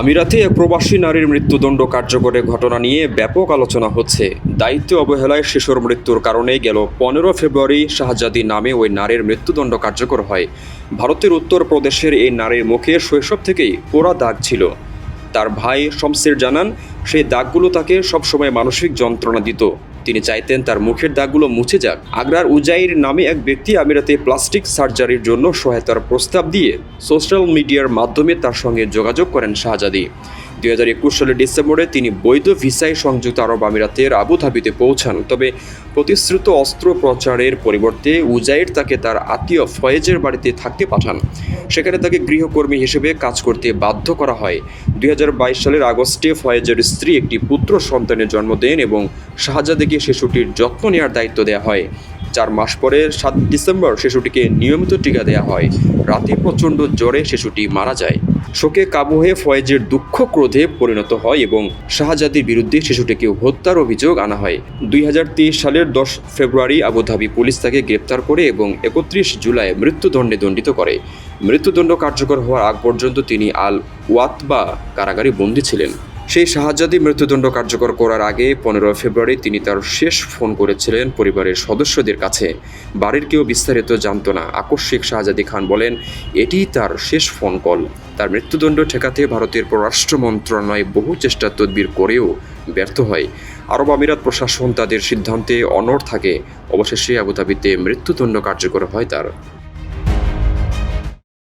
আমিরাতে এক প্রবাসী নারীর মৃত্যুদণ্ড কার্যকরের ঘটনা নিয়ে ব্যাপক আলোচনা হচ্ছে। দায়িত্ব অবহেলায় শিশুর মৃত্যুর কারণে গেল পনেরো ফেব্রুয়ারি শাহজাদি নামে ওই নারীর মৃত্যুদণ্ড কার্যকর হয়। ভারতের উত্তর প্রদেশের এই নারীর মুখে শৈশব থেকেই পোড়া দাগ ছিল। তার ভাই শমসের জানান, সেই দাগগুলো তাকে সবসময় মানসিক যন্ত্রণা দিত। তিনি চাইতেন তার মুখের দাগগুলো মুছে যাক। আগ্রার উজাইর নামে এক ব্যক্তি আমিরাতে প্লাস্টিক সার্জারির জন্য সহায়তার প্রস্তাব দিয়ে সোশ্যাল মিডিয়ার মাধ্যমে তার সঙ্গে যোগাযোগ করেন শাহজাদি। দুই হাজার একুশ সালের ডিসেম্বরে তিনি বৈধ ভিসায় সংযুক্ত আরব আমিরাতের আবুধাবিতে পৌঁছান। তবে প্রতিশ্রুত অস্ত্রোপচারের পরিবর্তে উজাইর তাকে তার আত্মীয় ফয়েজের বাড়িতে থাকতে পাঠান। সেখানে তাকে গৃহকর্মী হিসেবে কাজ করতে বাধ্য করা হয়। দুই হাজার বাইশ সালের আগস্টে ফয়েজের স্ত্রী একটি পুত্র সন্তানের জন্ম দেন এবং শাহজাদিকে শিশুটির যত্ন নেওয়ার দায়িত্ব দেওয়া হয়। চার মাস পরে সাত ডিসেম্বর শিশুটিকে নিয়মিত টিকা দেওয়া হয়। রাতে প্রচণ্ড জ্বরে শিশুটি মারা যায়। শোকে কাবু হয়ে ফয়েজের দুঃখ ক্রোধে পরিণত হয় এবং শাহজাদির বিরুদ্ধে শিশুটিকে হত্যার অভিযোগ আনা হয়। দুই হাজার তেইশ সালের দশ ফেব্রুয়ারি আবুধাবি পুলিশ তাকে গ্রেপ্তার করে এবং একত্রিশ জুলাই মৃত্যুদণ্ডে দণ্ডিত করে। মৃত্যুদণ্ড কার্যকর হওয়ার আগ পর্যন্ত তিনি আল ওয়াতবা কারাগারে বন্দী ছিলেন। সেই শাহজাদি মৃত্যুদণ্ড কার্যকর করার আগে পনেরো ফেব্রুয়ারি তিনি তার শেষ ফোন করেছিলেন পরিবারের সদস্যদের কাছে। বাড়ির কেউ বিস্তারিত জানত না। আকস্মিক শাহজাদি খান বলেন এটিই তার শেষ ফোন কল। তার মৃত্যুদণ্ড ঠেকাতে ভারতের পররাষ্ট্র মন্ত্রণালয় বহু চেষ্টা তদবির করেও ব্যর্থ হয়। আরব আমিরাত প্রশাসন তাদের সিদ্ধান্তে অনড় থাকে। অবশেষে আবুধাবিতে মৃত্যুদণ্ড কার্যকর হয় তার।